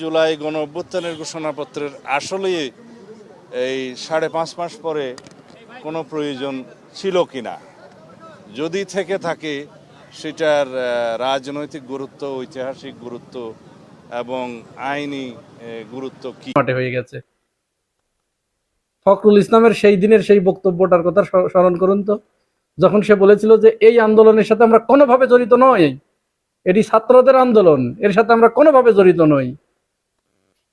জুলাই গণ অভ্যুত্থানের ঘোষণাপত্রের আসলেই এই সাড়ে পাঁচ মাস পরে কোনো প্রয়োজন ছিল কিনা। যদি থেকে থাকে, সেটার রাজনৈতিক গুরুত্ব, ঐতিহাসিক গুরুত্ব এবং আইনি গুরুত্ব কি? হয়ে গেছে। ফখরুল ইসলামের সেই দিনের সেই বক্তব্যটার কথা স্মরণ করুন তো। যখন সে বলেছিল যে এই আন্দোলনের সাথে আমরা কোনোভাবে জড়িত নই, এটি ছাত্রদের আন্দোলন, এর সাথে আমরা কোনোভাবে জড়িত নই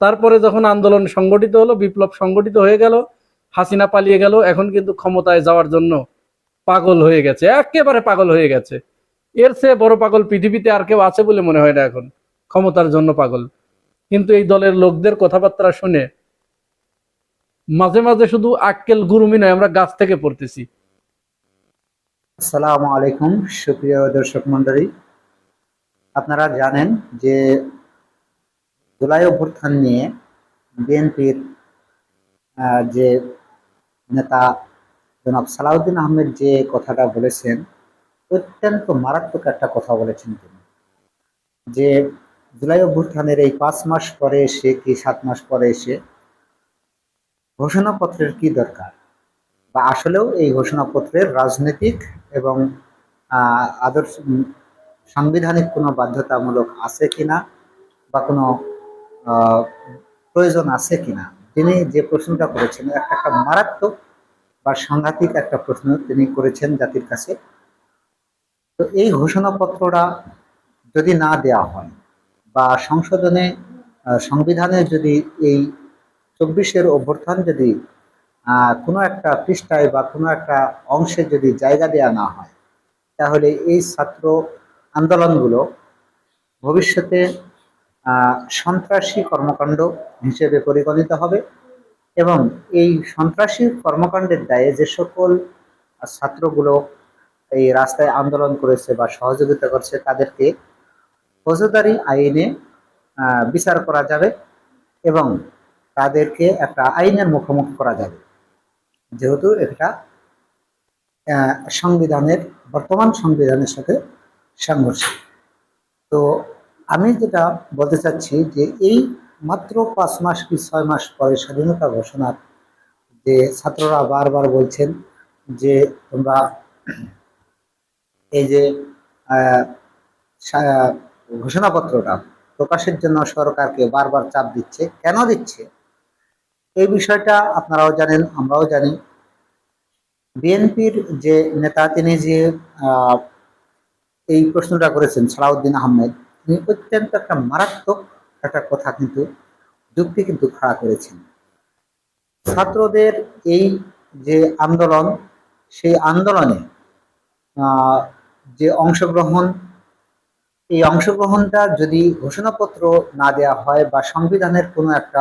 তারপরে যখন আন্দোলন সংগঠিত হলো, বিপ্লব সংগঠিত হয়ে গেল, হাসিনা পালিয়ে গেল, এখন কিন্তু ক্ষমতায় যাওয়ার জন্য পাগল হয়ে গেছে, একেবারে পাগল হয়ে গেছে। এর চেয়ে বড় পাগল পৃথিবীতে আর কেউ আছে বলে মনে হয় না এখন, ক্ষমতার জন্য পাগল। কিন্তু এই দলের লোকদের কথাবার্তা শুনে মাঝে মাঝে শুধু আক্কেল গুরুমি নয়, আমরা গাছ থেকে পড়তেছি। আসসালামু আলাইকুম, সুপ্রিয় দর্শক মন্ডলী আপনারা জানেন যে জুলাই অভ্যুত্থান নিয়ে বিএনপির যে নেতা জনাব সালাউদ্দিন আহমেদ যে কথাটা বলেছেন, অত্যন্ত মারাত্মক একটা কথা বলেছেন তিনি। যে জুলাই অভ্যুত্থানের এই পাঁচ মাস পরে এসে কি সাত মাস পরে এসে ঘোষণাপত্রের কি দরকার? বা আসলেও এই ঘোষণাপত্রের রাজনৈতিক এবং আদর্শ সাংবিধানিক কোনো বাধ্যতামূলক আছে কিনা বা কোনো প্রয়োজন আছে কিনা? তিনি যে প্রশ্নটা করেছেন, একটা একটা মারাত্মক বা সাংঘাতিক একটা প্রশ্ন তিনি করেছেন জাতির কাছে। তো এই ঘোষণাপত্রটা যদি না দেয়া হয় বা সংশোধনে সংবিধানে যদি এই চব্বিশের অভ্যর্থন যদি কোনো একটা পৃষ্ঠায় বা কোনো একটা অংশে যদি জায়গা দেওয়া না হয়, তাহলে এই ছাত্র আন্দোলনগুলো ভবিষ্যতে সন্ত্রাসী কর্মকাণ্ড হিসেবে পরিগণিত হবে এবং এই সন্ত্রাসী কর্মকাণ্ডের দায়ে যে সকল ছাত্রগুলো এই রাস্তায় আন্দোলন করেছে বা সহযোগিতা করছে, তাদেরকে ফৌজদারি আইনে বিচার করা যাবে এবং তাদেরকে একটা আইনের মুখোমুখি করা যাবে। যেহেতু এটা সংবিধানের, বর্তমান সংবিধানের সাথে সাংঘর্ষিক। তো আমি যেটা বলতে চাচ্ছি যে এই মাত্র পাঁচ মাস কি ছয় মাস পরে স্বাধীনতা ঘোষণার যে ছাত্ররা বারবার বলছেন যে তোমরা এই যে ঘোষণাপত্রটা প্রকাশের জন্য সরকারকে বারবার চাপ দিচ্ছে, কেন দিচ্ছে? এই বিষয়টা আপনারাও জানেন, আমরাও জানি। বিএনপির যে নেতা, তিনি যে এই প্রশ্নটা করেছেন সালাউদ্দিন আহমেদ তিনি অত্যন্ত একটা মারাত্মক একটা কথা কিন্তু, যুক্তি কিন্তু খাড়া করেছেন। ছাত্রদের এই যে আন্দোলন, সেই আন্দোলনে যে অংশগ্রহণ, এই অংশগ্রহণটা যদি ঘোষণাপত্র না দেওয়া হয় বা সংবিধানের কোনো একটা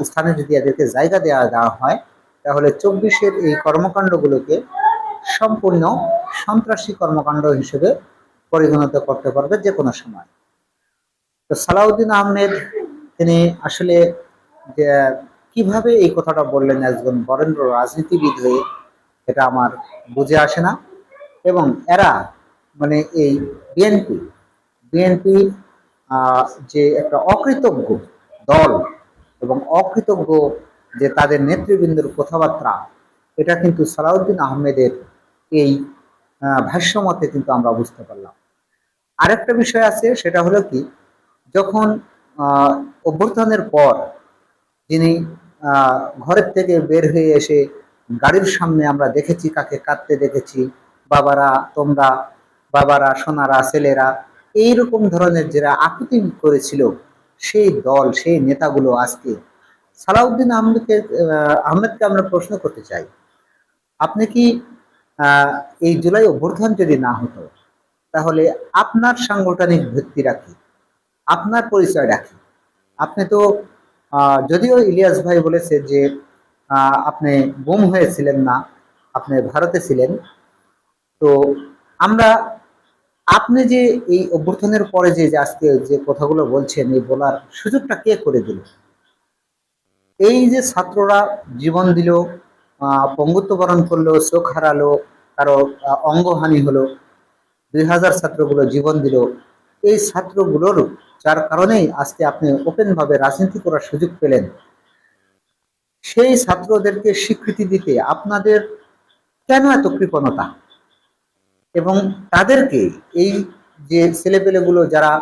স্থানে যদি এদেরকে জায়গা দেওয়া দেওয়া হয়, তাহলে চব্বিশের এই কর্মকাণ্ডগুলোকে সম্পূর্ণ সন্ত্রাসী কর্মকাণ্ড হিসেবে পরিগণিত করতে পারবে যে কোনো সময়। তো সালাউদ্দিন আহমেদ, তিনি আসলে যে কীভাবে এই কথাটা বললেন একজন বরেন্দ্র রাজনীতিবিদ হয়ে এটা আমার বুঝে আসে না। এবং এরা মানে এই বিএনপি বিএনপি যে একটা অকৃতজ্ঞ দল এবং অকৃতজ্ঞ যে তাদের নেতৃবৃন্দের কথাবার্তা, এটা কিন্তু সালাউদ্দিন আহমেদের এই ভাষ্যমতে কিন্তু আমরা বুঝতে পারলাম। আরেকটা বিষয় আছে সেটা হলো কি যখন আহ, অভ্যুত্থানের পর যিনি ঘরের থেকে বের হয়ে এসে গাড়ির সামনে আমরা দেখেছি কাকে কাঁদতে দেখেছি বাবারা তোমরা বাবারা সোনারা ছেলেরা এইরকম ধরনের যারা আকুতি করেছিল সেই দল সেই নেতাগুলো আজকে সালাউদ্দিন আহমেদকে আহমেদকে আমরা প্রশ্ন করতে চাই আপনি কি এই জুলাই অভ্যর্থন যদি না হতো, তাহলে আপনার সাংগঠনিক ভিত্তি রাখি, আপনার পরিচয় রাখি। আপনি তো যদিও ইলিয়াস ভাই বলেছে যে আপনি গুম হয়েছিলেন না, আপনি ভারতে ছিলেন। তো আমরা, আপনি যে এই অভ্যর্থনের পরে যে আজকে যে কথাগুলো বলছেন, এই বলার সুযোগটা কে করে দিল? এই যে ছাত্ররা জীবন দিল পঙ্গুত্ব বরণ করল, চোখ হারালো, কারও অঙ্গহানি হলো, দুই হাজার ছাত্রগুলো জীবন দিল। এই ছাত্রগুলোর যার কারণেই আজকে আপনি ওপেন ভাবে রাজনীতি করার সুযোগ পেলেন। সেই ছাত্রদেরকে স্বীকৃতি দিতে আপনাদের কেন এত কৃপণতা? এবং তাদেরকে এই যে ছেলেপেলেগুলো যারা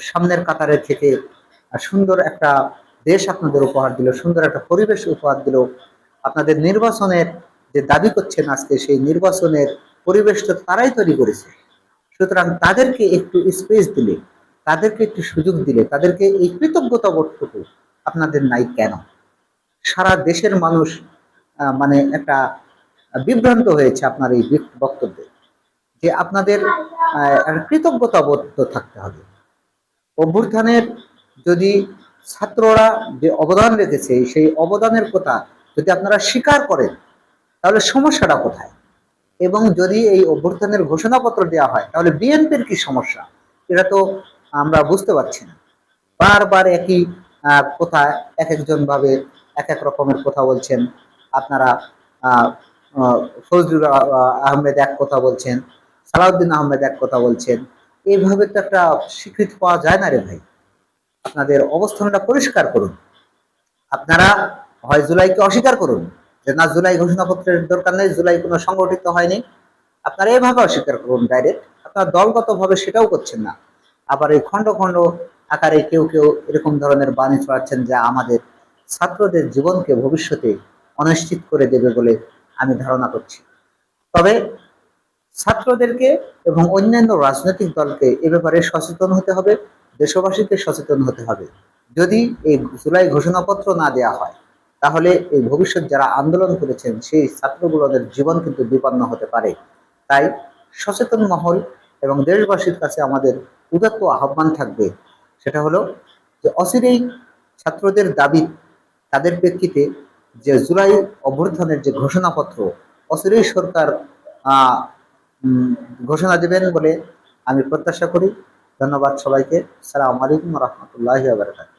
সামনের কাতারে থেকে সুন্দর একটা দেশ আপনাদের উপহার দিল, সুন্দর একটা পরিবেশ উপহার দিল আপনাদের নির্বাচনের যে দাবি করছেন আজকে, সেই নির্বাচনের পরিবেশটা তারাই তৈরি করেছে। সুতরাং তাদেরকে একটু স্পেস দিলে, তাদেরকে একটু সুযোগ দিলে, তাদেরকে এই কৃতজ্ঞতা বোধটুকু আপনাদের নাই কেন? সারা দেশের মানুষ মানে একটা বিভ্রান্ত হয়েছে আপনার এই বক্তব্যে, যে আপনাদের কৃতজ্ঞতা বোধ থাকতে হবে। অভ্যুত্থানের যদি ছাত্ররা যে অবদান রেখেছে, সেই অবদানের কথা যদি আপনারা স্বীকার করেন তাহলে সমস্যাটা কোথায়? এবং যদি এই অভ্যর্থনের ঘোষণাপত্র দেওয়া হয় তাহলে বিএনপির কি সমস্যা? এটা তো আমরা বুঝতে পারছি না। বারবার একই কথা এক একজন ভাবে এক এক রকমের কথা বলছেন। আপনারা ফজলুর আহ, আহমেদ এক কথা বলছেন সালাউদ্দিন আহমেদ এক কথা বলছেন। এইভাবে তো একটা স্বীকৃতি পাওয়া যায় না রে ভাই। আপনাদের অবস্থানটা পরিষ্কার করুন। আপনারা হয় জুলাইকে অস্বীকার করুন যে না, জুলাই ঘোষণাপত্রের দরকার নেই, জুলাই কোনো সংগঠিত হয়নি। আপনারা এভাবে অস্বীকার করুন ডাইরেক্ট আপনারা দলগতভাবে সেটাও করছেন না। আবার এই খণ্ড খণ্ড আকারে কেউ কেউ এরকম ধরনের বাণী ছড়াচ্ছেন যা আমাদের ছাত্রদের জীবনকে ভবিষ্যতে অনিশ্চিত করে দেবে বলে আমি ধারণা করছি। তবে ছাত্রদেরকে এবং অন্যান্য রাজনৈতিক দলকে এ ব্যাপারে সচেতন হতে হবে, দেশবাসীকে সচেতন হতে হবে। যদি এই জুলাই ঘোষণাপত্র না দেওয়া হয় তাহলে এই ভবিষ্যৎ যারা আন্দোলন করেছেন, সেই ছাত্রগুলোদের জীবন কিন্তু বিপন্ন হতে পারে। তাই সচেতন মহল এবং দেশবাসীর কাছে আমাদের উদাত্ত আহ্বান থাকবে, সেটা হলো যে অচিরেই ছাত্রদের দাবি তাদের প্রেক্ষিতে যে জুলাই অভ্যুত্থানের যে ঘোষণাপত্র, অচিরেই সরকার ঘোষণা দেবেন বলে আমি প্রত্যাশা করি। ধন্যবাদ সবাইকে। সালাম আলাইকুম রহমতুল্লাহ বারকাত